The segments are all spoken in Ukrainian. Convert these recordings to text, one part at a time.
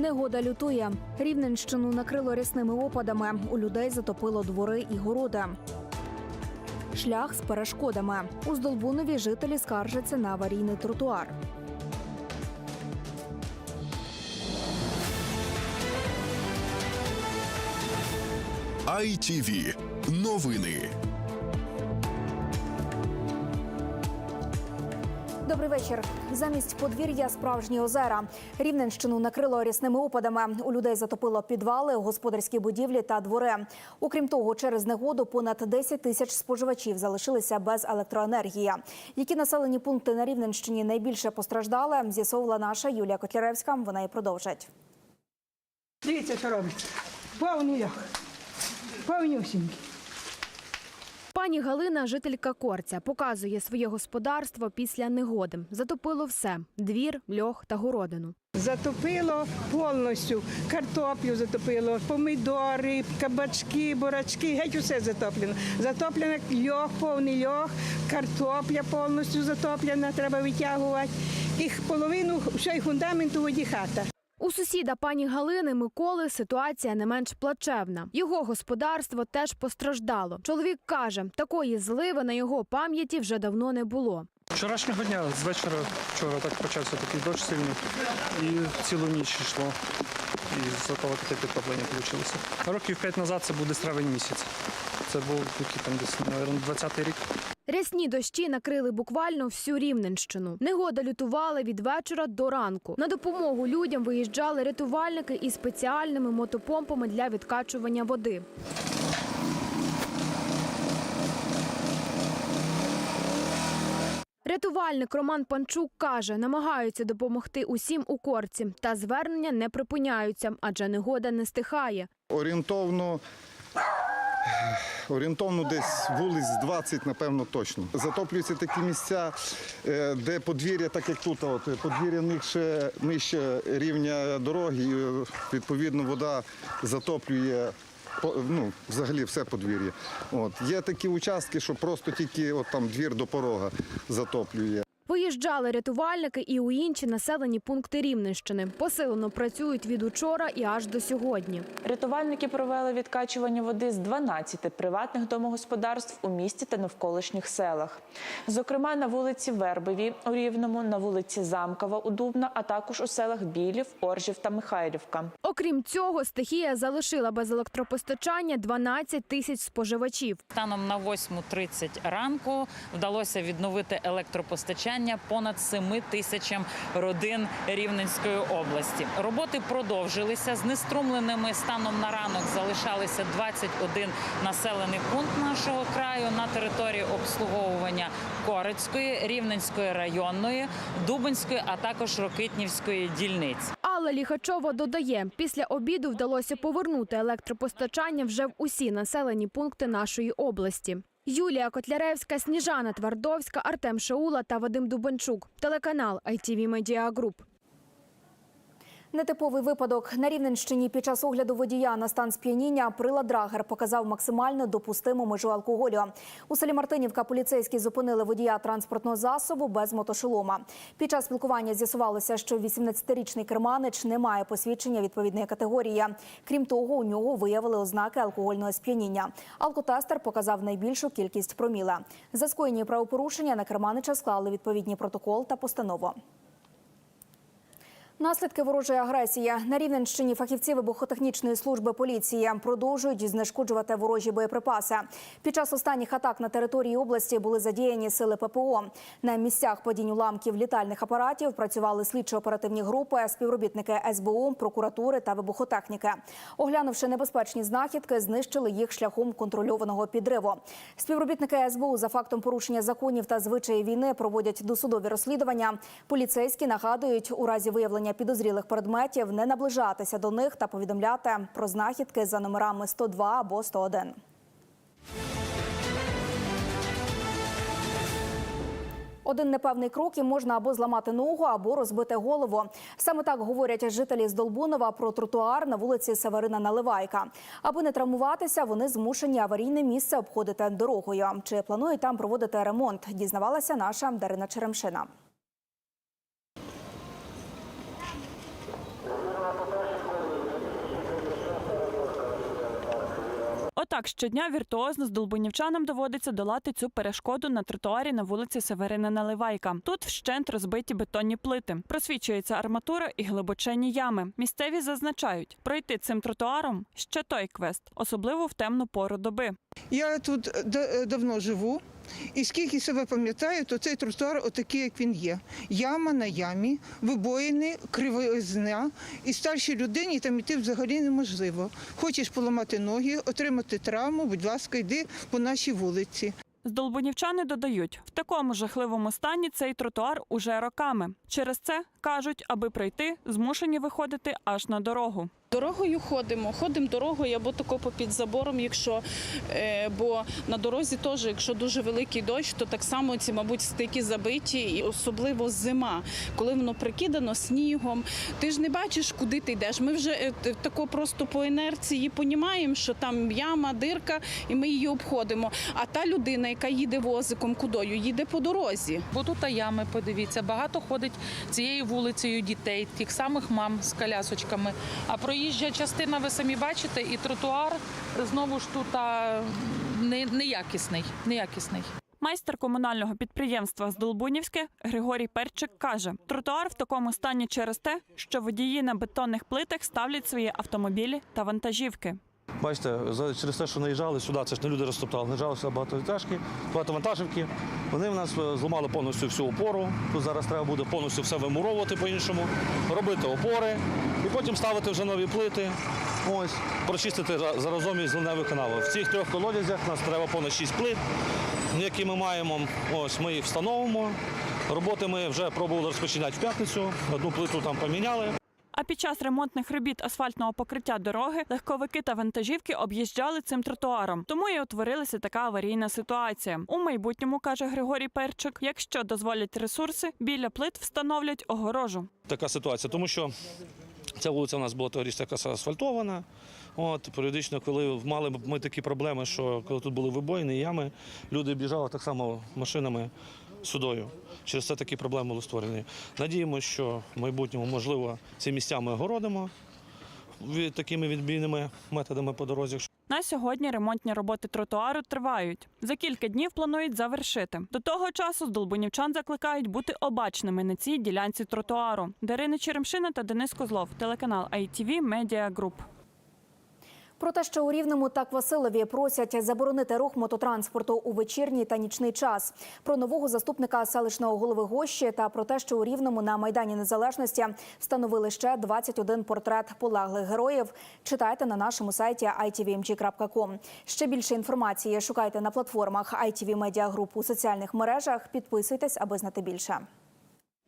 Негода лютує. Рівненщину накрило рясними опадами. У людей затопило двори і городи. Шлях з перешкодами. У Здолбунові жителі скаржаться на аварійний тротуар. ITV. Новини. Добрий вечір. Замість подвір'я справжні озера. Рівненщину накрило рясними опадами. У людей затопило підвали, господарські будівлі та двори. Окрім того, через негоду понад 10 тисяч споживачів залишилися без електроенергії. Які населені пункти на Рівненщині найбільше постраждали, з'ясовувала наша Юлія Котляревська. Вона і продовжить. Дивіться, що робить. Повний льох. Повнюсінький. Пані Галина, жителька Корця, показує своє господарство після негоди. Затопило все: двір, льох та городину. Затопило повністю. Картоплю затопило, помідори, кабачки, бурачки, геть усе затоплено. Затоплено льох, повний льох, картопля повністю затоплена, треба витягувати. І половину всього фундаменту воді хата. У сусіда пані Галини Миколи ситуація не менш плачевна. Його господарство теж постраждало. Чоловік каже, такої зливи на його пам'яті вже давно не було. Вчорашнього дня з вечора вчора так почався такий дощ сильний і цілу ніч йшло. І з того таке підтоплення вийшло. Років п'ять назад це буде травень місяць. Це був який там десь, мабуть, 20-й рік. Рясні дощі накрили буквально всю Рівненщину. Негода лютувала від вечора до ранку. На допомогу людям виїжджали рятувальники із спеціальними мотопомпами для відкачування води. Рятувальник Роман Панчук каже, намагаються допомогти усім у корці, та звернення не припиняються, адже негода не стихає. Орієнтовно. Орієнтовно десь вулиць 20, напевно, точно. Затоплюються такі місця, е, де подвір'я, так як тут, от, подвір'я нижче, нижче рівня дороги, і е, відповідно вода затоплює ну, взагалі все подвір'я. От. Є такі участки, що просто тільки от, там, двір до порога затоплює. Виїжджали рятувальники і у інші населені пункти Рівненщини. Посилено працюють від учора і аж до сьогодні. Рятувальники провели відкачування води з 12 приватних домогосподарств у місті та навколишніх селах. Зокрема, на вулиці Вербові у Рівному, на вулиці Замкова у Дубна, а також у селах Білів, Оржів та Михайлівка. Окрім цього, стихія залишила без електропостачання 12 тисяч споживачів. Станом на 8.30 ранку вдалося відновити електропостачання понад 7 тисячам родин Рівненської області. Роботи продовжилися. Знеструмленими станом на ранок залишалися 21 населений пункт нашого краю на території обслуговування Корицької, Рівненської районної, Дубинської, а також Рокитнівської дільниць. Алла Ліхачова додає, після обіду вдалося повернути електропостачання вже в усі населені пункти нашої області. Юлія Котляревська, Сніжана Твардовська, Артем Шаула та Вадим Дубанчук. Телеканал ITV Media Group. Нетиповий випадок на Рівненщині під час огляду водія на стан сп'яніння прилад Драгер показав максимально допустиму межу алкоголю. У селі Мартинівка поліцейські зупинили водія транспортного засобу без мотошолома. Під час спілкування з'ясувалося, що 18-річний керманич не має посвідчення відповідної категорії. Крім того, у нього виявили ознаки алкогольного сп'яніння. Алкотестер показав найбільшу кількість проміла. За скоєні правопорушення на керманича склали відповідні протокол та постанову. Наслідки ворожої агресії на Рівненщині фахівці вибухотехнічної служби поліції продовжують знешкоджувати ворожі боєприпаси. Під час останніх атак на території області були задіяні сили ППО. На місцях падінь уламків літальних апаратів працювали слідчо-оперативні групи, співробітники СБУ, прокуратури та вибухотехніки. Оглянувши небезпечні знахідки, знищили їх шляхом контрольованого підриву. Співробітники СБУ за фактом порушення законів та звичаї війни проводять досудові розслідування. Поліцейські нагадують у разі виявлення підозрілих предметів не наближатися до них та повідомляти про знахідки за номерами 102 або 101. Один непевний крок і можна або зламати ногу, або розбити голову. Саме так говорять жителі з Долбунова про тротуар на вулиці Северина Наливайка. Аби не травмуватися, вони змушені аварійне місце обходити дорогою. Чи планують там проводити ремонт? Дізнавалася наша Дарина Черемшина. Отак щодня віртуозно з долбунівчанам доводиться долати цю перешкоду на тротуарі на вулиці Северина Наливайка. Тут вщент розбиті бетонні плити, просвічується арматура і глибочені ями. Місцеві зазначають, пройти цим тротуаром ще той квест, особливо в темну пору доби. Я тут е, е, давно живу, і скільки себе пам'ятаю, то цей тротуар отакий, як він є. Яма на ямі, вибоїни, кривизна, і старшій людині там іти взагалі неможливо. Хочеш поламати ноги, отримати травму, будь ласка, йди по нашій вулиці. Здолбунівчани додають, в такому жахливому стані цей тротуар уже роками. Через це кажуть, аби пройти, змушені виходити аж на дорогу. Дорогою ходимо, ходимо дорогою або тако попід забором, якщо е, бо на дорозі теж, якщо дуже великий дощ, то так само ці, мабуть, стики забиті, і особливо зима, коли воно прикидано снігом. Ти ж не бачиш, куди ти йдеш. Ми вже е, тако просто по інерції понімаємо, що там яма, дирка, і ми її обходимо. А та людина, яка їде возиком, кудою, їде по дорозі. Бо тут ями, подивіться, багато ходить цією вулицею дітей, тих самих мам з колясочками. А проїжджа частина, ви самі бачите, і тротуар знову ж тут неякісний. неякісний. Майстер комунального підприємства з Долбунівське Григорій Перчик каже: тротуар в такому стані через те, що водії на бетонних плитах ставлять свої автомобілі та вантажівки. Бачите, через те, що наїжджали сюди, це ж не люди розтоптали, наїжджалися багатовантажки, багатовантажівки. Вони в нас е, зламали повністю всю опору. Тут зараз треба буде повністю все вимуровувати по-іншому, робити опори і потім ставити вже нові плити. Ось, прочистити заразом із зеленевих каналів. В цих трьох колодязях нас треба понад шість плит, які ми маємо. Ось ми їх встановимо. Роботи ми вже пробували розпочинати в п'ятницю. Одну плиту там поміняли. А під час ремонтних робіт асфальтного покриття дороги легковики та вантажівки об'їжджали цим тротуаром. Тому і утворилася така аварійна ситуація. У майбутньому каже Григорій Перчик, якщо дозволять ресурси, біля плит встановлять огорожу. така ситуація, тому що ця вулиця у нас була тоді якась асфальтована. От, періодично, коли мали ми такі проблеми, що коли тут були вибоїни, ями, люди біжали так само машинами судою. Через це такі проблеми були створені. Надіємося, що в майбутньому, можливо, ці місця ми огородимо такими відбійними методами по дорозі. На сьогодні ремонтні роботи тротуару тривають. За кілька днів планують завершити. До того часу здолбунівчан закликають бути обачними на цій ділянці тротуару. Дарина Черемшина та Денис Козлов, телеканал ITV Media Group. Про те, що у Рівному та Квасилові просять заборонити рух мототранспорту у вечірній та нічний час. Про нового заступника селищного голови Гощі та про те, що у Рівному на Майдані Незалежності встановили ще 21 портрет полеглих героїв. Читайте на нашому сайті itvmg.com. Ще більше інформації шукайте на платформах ITV Media Group у соціальних мережах. Підписуйтесь, аби знати більше.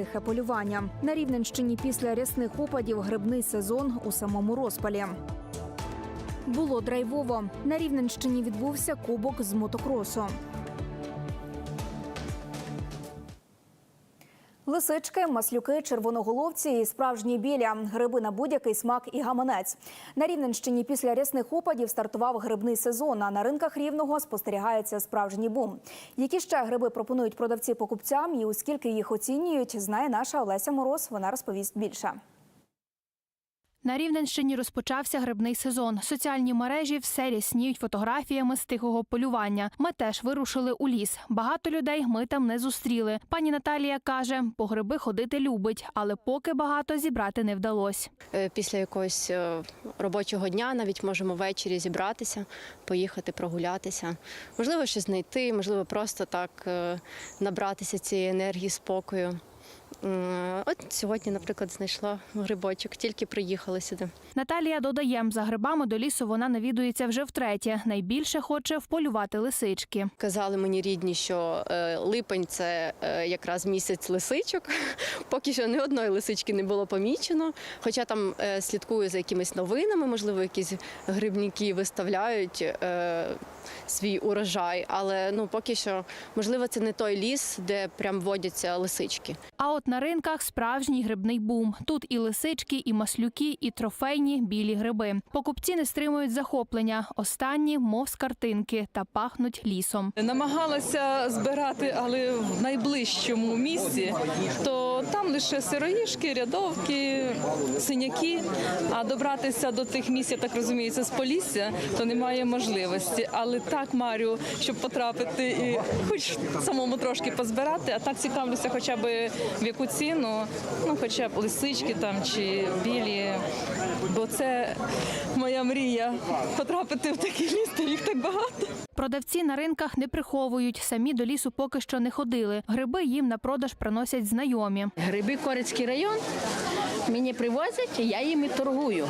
Тихе полювання на Рівненщині після рясних опадів грибний сезон у самому розпалі. Було драйвово. На Рівненщині відбувся кубок з мотокросу. Лисички, маслюки, червоноголовці і справжні біля гриби на будь-який смак і гаманець. На Рівненщині після рясних опадів стартував грибний сезон. А на ринках рівного спостерігається справжній бум. Які ще гриби пропонують продавці покупцям і оскільки їх оцінюють, знає наша Олеся Мороз. Вона розповість більше. На Рівненщині розпочався грибний сезон. Соціальні мережі все рясніють фотографіями з тихого полювання. Ми теж вирушили у ліс. Багато людей ми там не зустріли. Пані Наталія каже, по гриби ходити любить, але поки багато зібрати не вдалося. Е, Після якогось е, робочого дня навіть можемо ввечері зібратися, поїхати прогулятися. Можливо, щось знайти, можливо, просто так е, набратися цієї енергії, спокою. М, От сьогодні, наприклад, знайшла грибочок, тільки приїхали сюди. Наталія додає, за грибами до лісу вона навідується вже втретє. Найбільше хоче вполювати лисички. Казали мені рідні, що е, липень це е, якраз місяць лисичок. Поки що ні одної лисички не було помічено. Хоча там е, слідкую за якимись новинами, можливо, якісь грибники виставляють е, свій урожай. Але ну поки що, можливо, це не той ліс, де прям водяться лисички. А от на ринках справжній грибний бум. Тут і лисички, і маслюки, і трофейні білі гриби. Покупці не стримують захоплення. Останні, мов з картинки, та пахнуть лісом. Намагалася збирати, але в найближчому місці, то там лише сироїшки, рядовки, синяки. А добратися до тих місць, я так розумію, це з Полісся, то немає можливості. Але так, Марю, щоб потрапити і хоч самому трошки позбирати, а так цікавлюся, хоча б в яку ціну, ну хоча б лисички там чи білі. Бо це моя мрія потрапити в такий ліс, їх так багато. Продавці на ринках не приховують. Самі до лісу поки що не ходили. Гриби їм на продаж приносять знайомі. Гриби Корецький район мені привозять, я їм і торгую.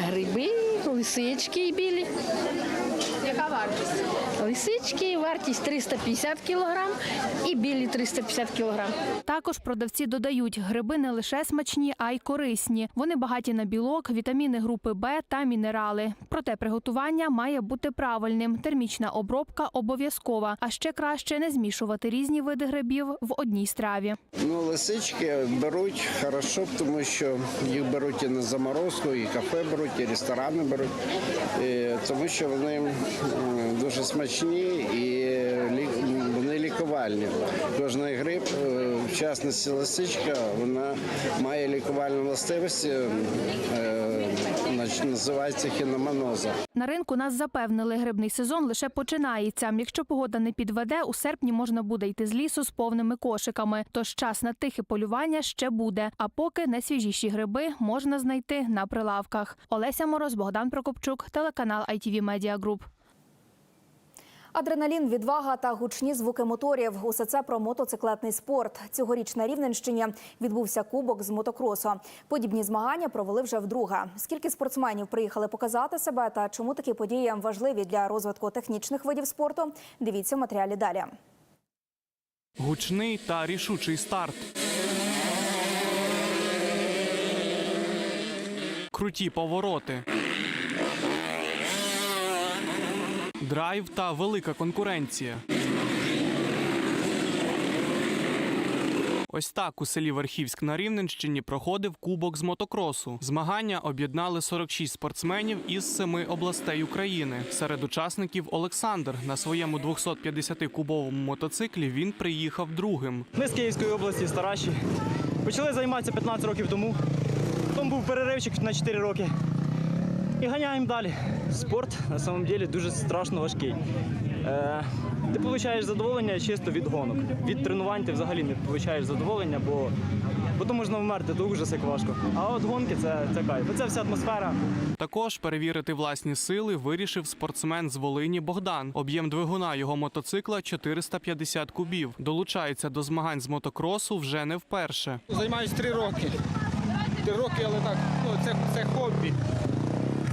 Гриби, лисички і білі. Яка вартість? Лисички, вартість 350 кг і білі 350 кг. Також продавці додають, гриби не лише смачні, а й корисні. Вони багаті на білок, вітаміни групи Б та мінерали. Проте приготування має бути правильним. Термічна обробка обов'язкова. А ще краще не змішувати різні види грибів в одній страві. Ну, лисички беруть хорошо, тому що їх беруть і на заморозку, і кафе беруть, і ресторани беруть, тому що вони дуже смачні і лі- вони лікувальні. Кожний гриб, е, в частності лисичка, вона має лікувальні властивості, е, називається хіномоноза. На ринку нас запевнили, грибний сезон лише починається. Якщо погода не підведе, у серпні можна буде йти з лісу з повними кошиками. Тож час на тихе полювання ще буде. А поки найсвіжіші гриби можна знайти на прилавках. Олеся Мороз, Богдан Прокопчук, телеканал ITV Media Group. Адреналін, відвага та гучні звуки моторів. Усе це про мотоциклетний спорт. Цьогоріч на Рівненщині відбувся кубок з мотокросу. Подібні змагання провели вже вдруге. Скільки спортсменів приїхали показати себе та чому такі події важливі для розвитку технічних видів спорту? Дивіться в матеріалі далі. Гучний та рішучий старт. Круті повороти. Драйв та велика конкуренція. Ось так у селі Верхівськ на Рівненщині проходив кубок з мотокросу. Змагання об'єднали 46 спортсменів із семи областей України. Серед учасників Олександр на своєму 250-кубовому мотоциклі він приїхав другим. Ми з Київської області, Стараші. Почали займатися 15 років тому. Потім був переривчик на 4 роки. І ганяємо далі. Спорт на самом деле дуже страшно важкий. Е, ти отримуєш задоволення чисто від гонок. Від тренувань ти взагалі не отримуєш задоволення, бо потім можна вмерти, то ужас як важко. А от гонки це, це кайф. Це вся атмосфера. Також перевірити власні сили вирішив спортсмен з Волині Богдан. Об'єм двигуна його мотоцикла 450 кубів. Долучається до змагань з мотокросу вже не вперше. Займаюсь три роки. Три роки, але так, ну це, це хобі.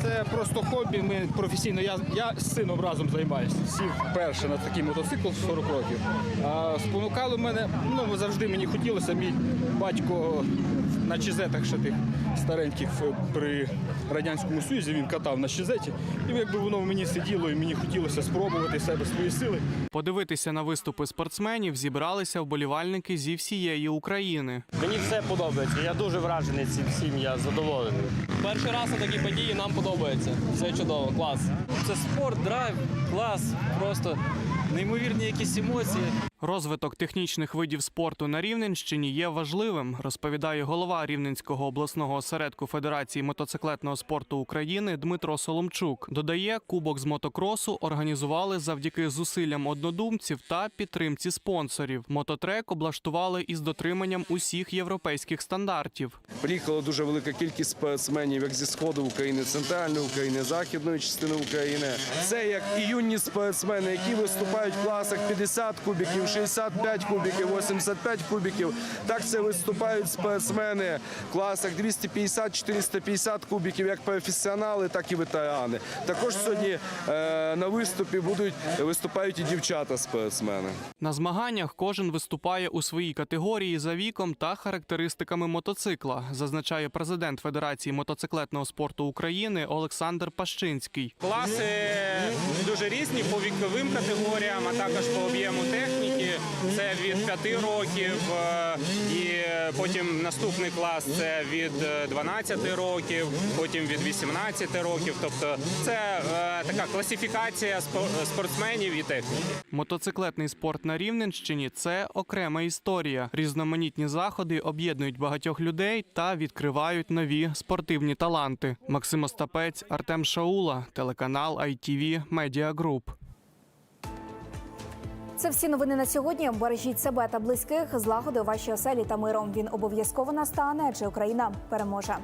Це просто хобі. Ми професійно. Я, я з сином разом займаюся. Сів перше на такий мотоцикл 40 років. А спонукало мене, ну завжди мені хотілося. Мій батько на чизетах ще тих стареньких е, при Радянському Союзі він катав на чизеті. І якби воно в мені сиділо, і мені хотілося спробувати себе свої сили. Подивитися на виступи спортсменів зібралися вболівальники зі всієї України. Мені все подобається. Я дуже вражений цим всім, я задоволений. Перший раз на такі події нам подобається. Все чудово, клас. Це спорт, драйв, клас, просто неймовірні якісь емоції. Розвиток технічних видів спорту на Рівненщині є важливим, розповідає голова Рівненського обласного осередку Федерації мотоциклетного спорту України Дмитро Соломчук. Додає, кубок з мотокросу організували завдяки зусиллям однодумців та підтримці спонсорів. Мототрек облаштували із дотриманням усіх європейських стандартів. Приїхала дуже велика кількість спортсменів як зі сходу України, центральної України, західної частини України. Це як і юні спортсмени, які виступають в класах 50 кубиків, 65 кубіків, 85 кубіків. Так це виступають спортсмени в класах 250-450 кубіків, як професіонали, так і ветерани. Також сьогодні е, на виступі будуть виступають і дівчата-спортсмени. На змаганнях кожен виступає у своїй категорії за віком та характеристиками мотоцикла, зазначає президент Федерації мотоциклетного спорту України Олександр Пащинський. Класи дуже різні по віковим категоріям, а також по об'єму техніки. Це від 5 років, е, і потім наступний клас це від е, 12 років, потім від 18 років. Тобто це е, така класифікація спортсменів і техніки. Мотоциклетний спорт на Рівненщині це окрема історія. Різноманітні заходи об'єднують багатьох людей та відкривають нові спортивні таланти. Максим Остапець, Артем Шаула, телеканал ITV Media Group. Це всі новини на сьогодні. Бережіть себе та близьких, злагоди вашій оселі та миром. Він обов'язково настане, чи Україна переможе.